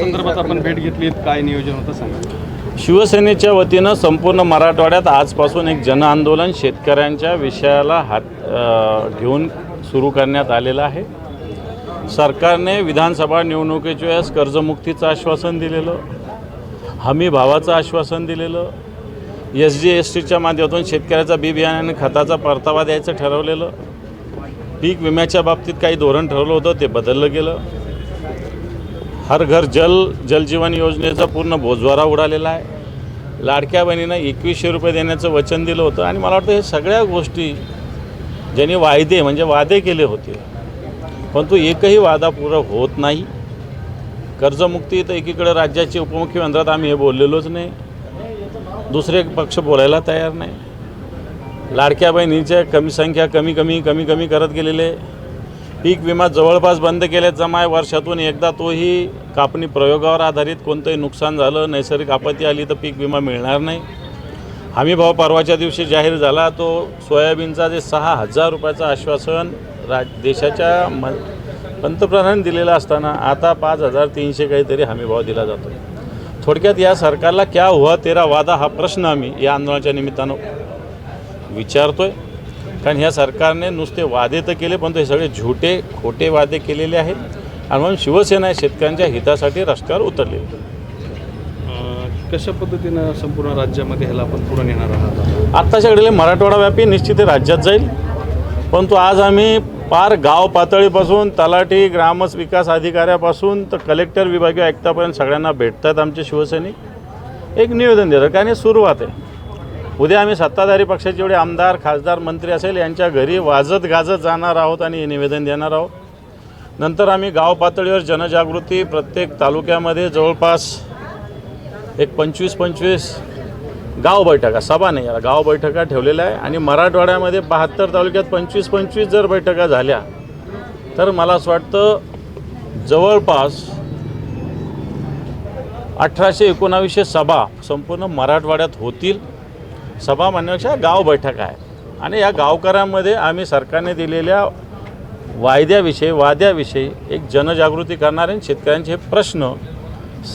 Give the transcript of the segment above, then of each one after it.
संदर्भात आपण भेट घेतली काय नियोजन होतं सांगा. शिवसेनेच्या वतीनं संपूर्ण मराठवाड्यात आजपासून एक जनआंदोलन शेतकऱ्यांच्या विषयाला हात घेऊन सुरू करण्यात आलेलं आहे. सरकारने विधानसभा निवडणुकीच्या वेळेस कर्जमुक्तीचं आश्वासन दिलेलं हमी भावाचं आश्वासन दिलेलं एस जी एस टीच्या माध्यमातून शेतकऱ्याचा बी बियाणे खताचा परतावा द्यायचं ठरवलेलं पीक विम्याच्या बाबतीत काही धोरण ठरवलं होतं ते बदललं गेलं. हर घर जल जलजीवन योजनेचा पूर्ण बोजवारा उडालेला आहे. लाडक्या बहिणीनं एकवीसशे रुपये देण्याचं वचन दिलं होतं आणि मला वाटतं हे सगळ्या गोष्टी ज्यांनी वायदे म्हणजे वादे केले होते परंतु एकही वादा पुरं होत नाही. कर्जमुक्ती तर एकीकडे राज्याचे उपमुख्यमंत्र्यात आम्ही हे बोललेलोच नाही. दुसरे पक्ष बोलायला तयार नाही. लाडक्या बहिणीच्या कमी संख्या कमी कमी कमी कमी करत गेलेले पीक विमा जवळपास बंद केल्याचा जमाय वर्षातून एकदा तोही कापणी प्रयोगावर आधारित. कोणतंही नुकसान झालं नैसर्गिक आपत्ती आली तर पीक विमा मिळणार नाही. हमी भाव परवाच्या दिवशी जाहीर झाला तो सोयाबीनचा जे सहा हजार रुपयाचं आश्वासन राज देशाच्या म पंतप्रधानांनी दिलेलं असताना आता पाच हजार तीनशे काहीतरी हमीभाव दिला जातो. थोडक्यात या सरकारला क्या हुआ तेरा वादा हा प्रश्न आम्ही या आंदोलनाच्या निमित्तानं विचारतोय. कारण ह्या सरकारने नुसते वादे तर केले पण ते सगळे झुटे खोटे वादे केलेले आहेत. आणि म्हणून शिवसेना शेतकऱ्यांच्या हितासाठी रस्त्यावर. अं, कशा पद्धतीनं संपूर्ण राज्यामध्ये ह्याला आपण पुढे नेणार आहात? आत्ताच्या घडीला मराठवाडा व्यापी निश्चित राज्यात जाईल. परंतु आज आम्ही पार गाव पातळीपासून तलाठी ग्रामस विकास अधिकाऱ्यापासून तर कलेक्टर विभागीय आयुक्तापर्यंत सगळ्यांना भेटतात आमचे शिवसैनिक. एक निवेदन देतात कारण हे सुरुवात आहे. उद्या आम्ही सत्ताधारी पक्षाचे जेवढे आमदार खासदार मंत्री असेल यांच्या घरी वाजत गाजत जाणार आहोत आणि निवेदन देणार आहोत. नंतर आम्ही गाव पातळीवर जनजागृती प्रत्येक तालुक्यामध्ये जवळपास एक पंचवीस पंचवीस गाव बैठका सभा नाही याला गाव बैठका ठेवलेल्या आहे. आणि मराठवाड्यामध्ये बहात्तर तालुक्यात पंचवीस पंचवीस जर बैठका झाल्या तर मला असं वाटतं जवळपास अठराशे एकोणावीसशे सभा संपूर्ण मराठवाड्यात होतील. सभा म्हणण्यापेक्षा गाव बैठका आहे. आणि या गावकऱ्यांमध्ये आम्ही सरकारने दिलेल्या वायद्याविषयी वाद्याविषयी एक जनजागृती करणार आणि शेतकऱ्यांचे प्रश्न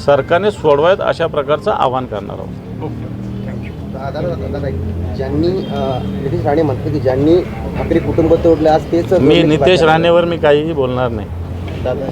सरकारने सोडवावेत अशा प्रकारचं आवाहन करणार आहोत. ज्यांनी नितेश राणे म्हणतात की ज्यांनी आपले कुटुंब तोडले आज तेच मी नितेश राणेवर मी काहीही बोलणार नाही. दादा.